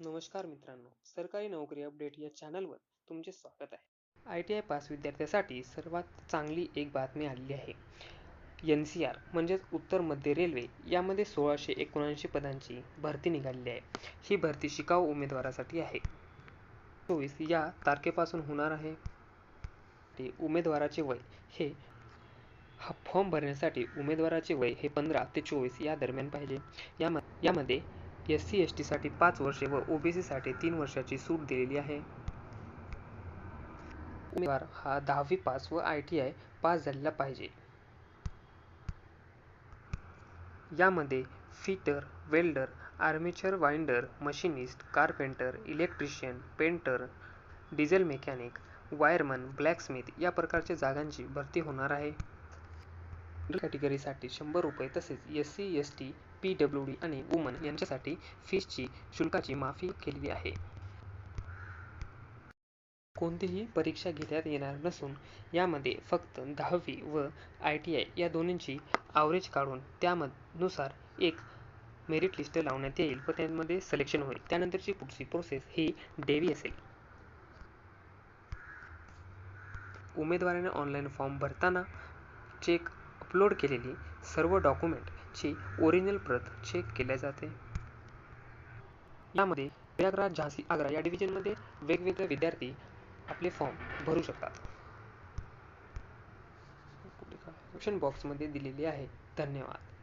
नमस्कार मित्रांनो सरकारी नोकरी अपडेट या चॅनलवर तुमचे स्वागत आहे. आय टी आय पास विद्यार्थ्यासाठी सर्वात चांगली एक बातमी आलेली आहे. एन सी आर म्हणजेच उत्तर मध्य रेल्वे यामध्ये सोळाशे एकोणऐंशी पदांची भरती निघालेली आहे. ही भरती शिकाऊ उमेदवारासाठी आहे. चोवीस या तारखेपासून होणार आहे. ते उमेदवाराचे वय हे हा फॉर्म भरण्यासाठी उमेदवाराचे वय हे पंधरा ते चोवीस या दरम्यान पाहिजे. याम यामध्ये एस सी एस टीसाठी पाच वर्षे व ओ बी सीसाठी तीन वर्षाची सूट दिलेली आहे. उमेदवार हा दहावी पास व आय टी आय पास झालेला पाहिजे. यामध्ये fitter welder armature winder machinist carpenter electrician painter diesel mechanic wireman blacksmith या प्रकारच्या जागांची भरती होणार आहे. कॅटेगरीसाठी शंभर रुपये तसेच S C S T P W D आणि वुमन यांच्यासाठी फीसची शुल्काची माफी केलेली आहे. कोणतीही परीक्षा घेण्यात येणार नसून यामध्ये फक्त दहावी व आय टी आय या दोन्हींची आवरेज काढून त्यानुसार एक मेरिट लिस्ट लावण्यात येईल व त्यामध्ये सिलेक्शन होईल. त्यानंतरची पुढची प्रोसेस ही डेवी असेल. उमेदवाराने ऑनलाईन फॉर्म भरताना चेक अपलोड केलेली सर्व डॉक्युमेंटची ओरिजिनल प्रत चेक केल्या जाते. यामध्ये प्रयागराज झांसी आग्रा या डिव्हिजनमध्ये वेगवेगळे विद्यार्थी आपले फॉर्म भरू शकतात. ऑप्शन बॉक्समध्ये दिलेली आहे. धन्यवाद.